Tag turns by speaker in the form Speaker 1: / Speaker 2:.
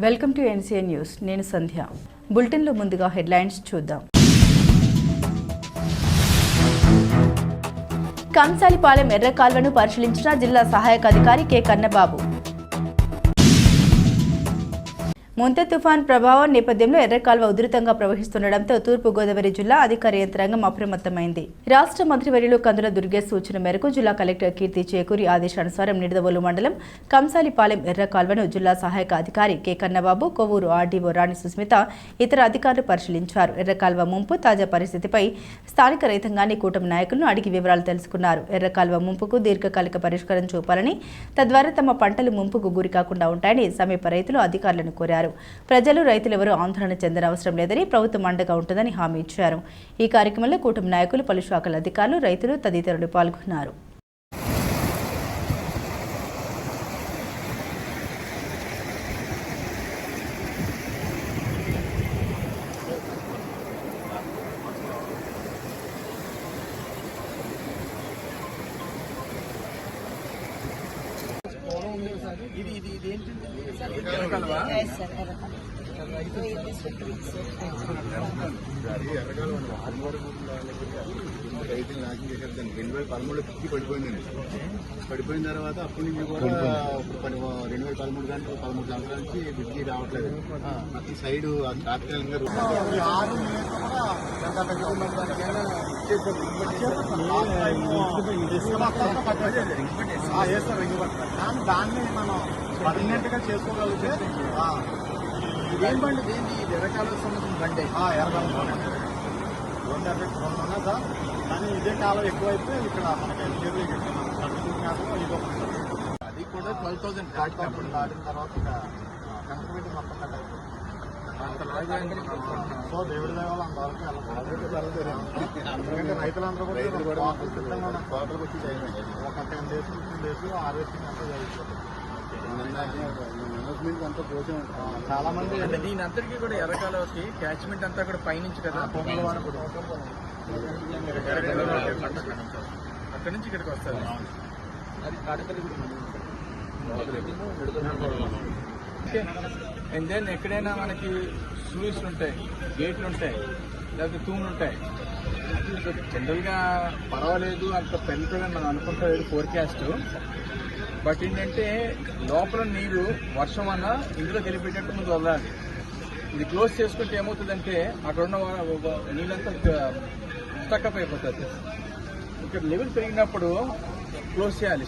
Speaker 1: Welcome to NCN news. నేను సంధ్య. బులెటిన్లో ముందుగా హెడ్లైన్స్ చూద్దాం. కంసాలిపాలెం ఎర్రకాల్వను పరిశీలించిన జిల్లా సహాయక అధికారి కె. కన్నబాబు. ముంత తుఫాన్ ప్రభావం నేపథ్యంలో ఎర్రకాల్వ ఉధృతంగా ప్రవహిస్తుండటంతో తూర్పు గోదావరి జిల్లా అధికార యంత్రాంగం అప్రమత్తమైంది. రాష్ట్ర మంత్రివర్యులు కందుల దుర్గేష్ సూచన మేరకు జిల్లా కలెక్టర్ కీర్తి చేకూరి ఆదేశానుసారం నిడదవోలు మండలం కంసాలిపాలెం ఎర్రకాల్వను జిల్లా సహాయక అధికారి కె. కన్నబాబు కొవ్వూరు ఆర్డీఓ రాణి సుస్మిత ఇతర అధికారులు పరిశీలించారు. ఎర్రకాల్వ ముంపు తాజా పరిస్థితిపై స్థానిక రైతాంగాన్ని కూటమి నాయకులను అడిగి వివరాలు తెలుసుకున్నారు. ఎర్రకాల్వ ముంపుకు దీర్ఘకాలిక పరిష్కారం చూపాలని తద్వారా తమ పంటలు ముంపుకు గురికాకుండా ఉంటాయని సమీప రైతులు అధికారులను కోరారు. ప్రజలు రైతులెవరూ ఆందోళన చెందనవసరం లేదని ప్రభుత్వం అండగా ఉంటుందని హామీ ఇచ్చారు. ఈ కార్యక్రమంలో కూటమి నాయకులు పలు శాఖల అధికారులు రైతులు తదితరులు పాల్గొన్నారు
Speaker 2: ఇది ఇది ఇది ఏంటంటే సార్ ఇది ఎర్రకాలువా?
Speaker 3: రైతులు నాశనం చేశారు దాన్ని రెండు వేల పిచ్చి పడిపోయిందండి. పడిపోయిన తర్వాత అప్పటి నుంచి కూడా రెండు వేల పదమూడు దాంట్లో పదమూడు సంవత్సరాల నుంచి బిజీ రావట్లేదు. ఈ సైడ్ తాత్కాలికంగా
Speaker 2: దాన్ని మనం పర్మనెంట్గా చేసుకోగలిగితే ఏం బండి ఇదేంటి ఇది ఎర్రకాలకు సంబంధించిన బండి ఎర్రకాలం రెండు ఎఫెక్ట్ రెండు ఉన్నాయి కానీ ఇదే కాలం ఎక్కువైతే ఇక్కడ మనకి ఎల్జీబీ ఇది ఒకటి అది కూడా ట్వెల్వ్ థౌసండ్ దాటినప్పుడు దాటిన తర్వాత ఇక కనెక్టివిటీ మొత్తం కట్ అయిపోతుంది సో దేవుడి దేవాలు అంతవరకు ఎందుకంటే రైతులందరూ కూడా సిద్ధంగా ఉన్నారు.
Speaker 3: కోతలకు వచ్చి చేయమండి
Speaker 2: ఒక ten days fifteen days harvesting అంతా జరిగిపోతుంది చాలా మంది
Speaker 4: అంటే దీని అంతటికీ కూడా ఎర్రకాలకి క్యాచ్మెంట్ అంతా కూడా పైనుంచి కదా
Speaker 2: పొంగల్ వాడ కూడా
Speaker 4: అక్కడ నుంచి ఇక్కడికి వస్తుంది అండ్ దెన్ ఎక్కడైనా మనకి స్లూస్ ఉంటాయి గేట్లు ఉంటాయి లేకపోతే తూములు ఉంటాయి జనరల్గా పర్వాలేదు అంత పెరుగుతుందని మనం అనుకుంటాం ఫోర్కాస్ట్ బట్ ఏంటంటే లోపల నీరు వర్షం అన్న ఇందులో తెలిపేటట్టు ముందు వదలాలి. ఇది క్లోజ్ చేసుకుంటే ఏమవుతుందంటే అక్కడ ఉన్న నీళ్ళంతా స్టక్అప్ అయిపోతుంది. ఇక్కడ లెవెల్ పెరిగినప్పుడు క్లోజ్ చేయాలి.